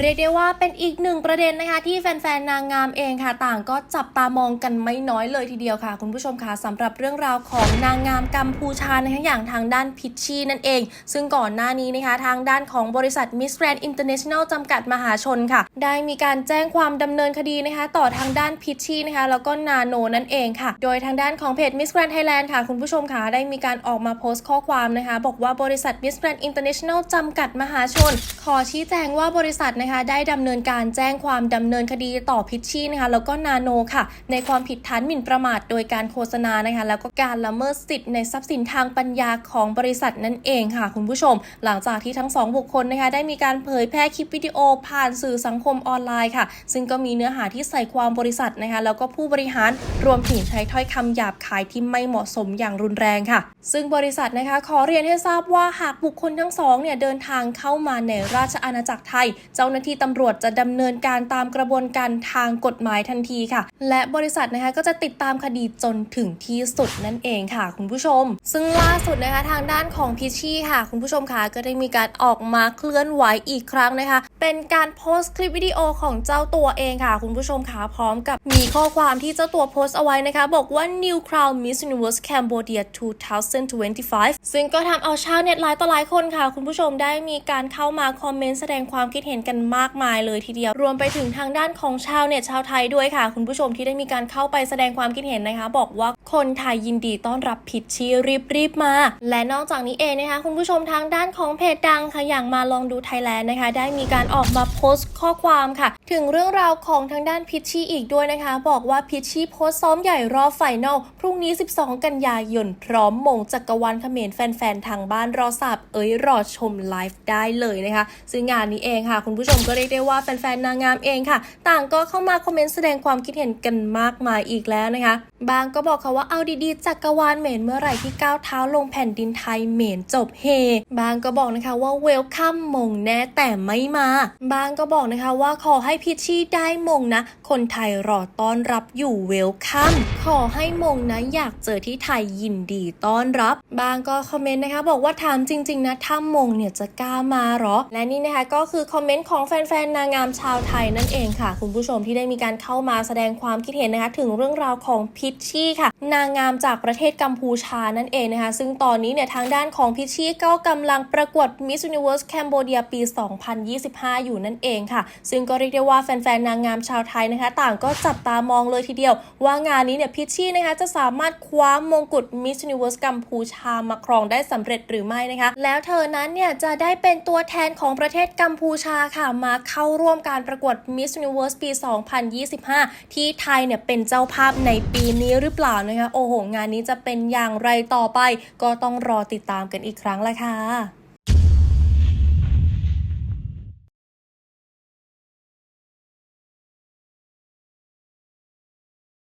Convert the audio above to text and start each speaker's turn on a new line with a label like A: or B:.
A: เรียกได้ว่าเป็นอีกหนึ่งประเด็นนะคะ ที่แฟนๆนางงามเองค่ะ ต่างก็จับตามองกันไม่น้อยเลยทีเดียวค่ะ คุณผู้ชมค่ะสำหรับเรื่องราวของนางงามกัมพูชานะคะอย่างทางด้านพิชชี่นั่นเอง ซึ่งก่อนหน้านี้นะคะ ทางด้านของบริษัท Miss Grand International จำกัดมหาชนค่ะ ได้มีการแจ้งความดำเนินคดีนะคะ ต่อทางด้านพิชชี่นะคะ แล้วก็นาโนนั่นเองค่ะ โดยทางด้านของเพจ Miss Grand Thailand ค่ะ คุณผู้ชมค่ะได้มีการออกมาโพสต์ข้อความนะคะ บอกว่าบริษัท Miss Grand International จำกัดมหาชน ขอชี้แจงว่าบริษัทนะคะได้ดำเนินการแจ้งความดำเนินคดีต่อพิชชี่นะคะแล้วก็นาโนค่ะ ในความผิดฐานหมิ่นประมาทโดยการโฆษณานะคะแล้วก็การละเมิดสิทธิ์ในทรัพย์สินทางปัญญาของบริษัทนั่นเองค่ะ คุณผู้ชม หลังจากที่ทั้งสองบุคคลนะคะได้มีการเผยแพร่คลิปวิดีโอผ่านสื่อสังคมออนไลน์ค่ะ ซึ่งก็มีเนื้อหาที่ใส่ความบริษัทนะคะแล้วก็ผู้บริหารรวมถึงใช้ถ้อยคำหยาบคายที่ไม่เหมาะสมอย่างรุนแรงค่ะ ซึ่งบริษัทนะคะขอเรียนให้ทราบว่าหากบุคคลทั้งสองเนี่ยเดินทางเข้ามาในราชอาณาจักรไทยเจ้าาหน้าที่ตำรวจจะดำเนินการตามกระบวนการทางกฎหมายทันทีค่ะ และบริษัทนะคะก็จะติดตามคดีจนถึงที่สุดนั่นเองค่ะ คุณผู้ชม ซึ่งล่าสุดนะคะทางด้านของพิชชี่ค่ะ คุณผู้ชมค่ะก็ได้มีการออกมาเคลื่อนไหวอีกครั้งนะคะ เป็นการโพสต์คลิปวิดีโอของเจ้าตัวเองค่ะ คุณผู้ชมค่ะพร้อมกับมีข้อความที่เจ้าตัวโพสต์เอาไว้นะคะ บอกว่า New Crown Miss Universe Cambodia 2025 ซึ่งก็ทำเอาชาวเน็ตหลายต่อหลายคนค่ะ คุณผู้ชมได้มีการเข้ามาคอมเมนต์แสดงความคิดเห็นกันมากมายเลยทีเดียว รวมไปถึงทางด้านของชาวเน็ตชาวไทยด้วยค่ะ คุณผู้ชมที่ได้มีการเข้าไปแสดงความคิดเห็นนะคะ บอกว่า คนไทยยินดีต้อนรับพิชชี่รีบรีบๆมา และนอกจากนี้เองนะคะ คุณผู้ชมทางด้านของเพจดังค่ะอย่างมาลองดูไทยแลนด์นะคะ ได้มีการออกมาโพสต์ข้อความค่ะ ถึงเรื่องราวของทางด้านพิชชี่อีกด้วยนะคะ บอกว่าพิชชี่โพสต์ซ้อมใหญ่รอบไฟนอลพรุ่งนี้ 12 กันยายนพร้อมมงจักรวาลเขมรแฟนๆทางบ้านรอสับเอ้ยรอชมไลฟ์ได้เลยนะคะ ซึ่งงานนี้เองค่ะ คุณผู้ชมก็เรียกได้ว่าแฟนๆนางงามเองค่ะ ต่างก็เข้ามาคอมเมนต์แสดงความคิดเห็นกันมากมายอีกแล้วนะคะบางก็บอกค่ะว่าเอาดีๆจักรวาลเหมนเมื่อไหร่ที่ก้าวเท้าลงแผ่นดินไทยเหมนจบเฮ บางก็บอกนะคะว่าเวลคัมมงแน่แต่ไม่มา บางก็บอกนะคะว่าขอให้พิชชี่ได้มงนะ คนไทยรอต้อนรับอยู่เวลคัมขอให้มงนะอยากเจอที่ไทยยินดีต้อนรับ บางก็คอมเมนต์นะคะบอกว่าถามจริง ๆ นะถ้ามงเนี่ยจะกล้ามาหรอ และนี่นะคะก็คือคอมเมนต์ของแฟนๆนางงามชาวไทยนั่นเองค่ะ คุณผู้ชมที่ได้มีการเข้ามาแสดงความคิดเห็นนะคะ ถึงเรื่องราวของพิชชี่ค่ะนางงามจากประเทศกัมพูชานั่นเองนะคะ ซึ่งตอนนี้เนี่ยทางด้านของพิชชี่ก็กำลังประกวด Miss Universe Cambodia ปี 2025 อยู่นั่นเองค่ะ ซึ่งก็เรียกได้ว่าแฟนๆ นางงามชาวไทยนะคะ ต่างก็จับตามองเลยทีเดียว ว่างานนี้เนี่ยพิชชี่นะคะจะสามารถคว้ามงกุฎ Miss Universe กัมพูชามาครองได้สำเร็จหรือไม่นะคะ แล้วเธอนั้นเนี่ยจะได้เป็นตัวแทนของประเทศกัมพูชาค่ะมาเข้าร่วมการประกวด Miss Universe ปี 2025 ที่ไทยเนี่ยเป็นเจ้าภาพในปีนี้หรือเปล่านะคะโอ้โหงานนี้จะเป็นอย่างไรต่อไป ก็ต้องรอติดตามกันอีกครั้งละค่ะ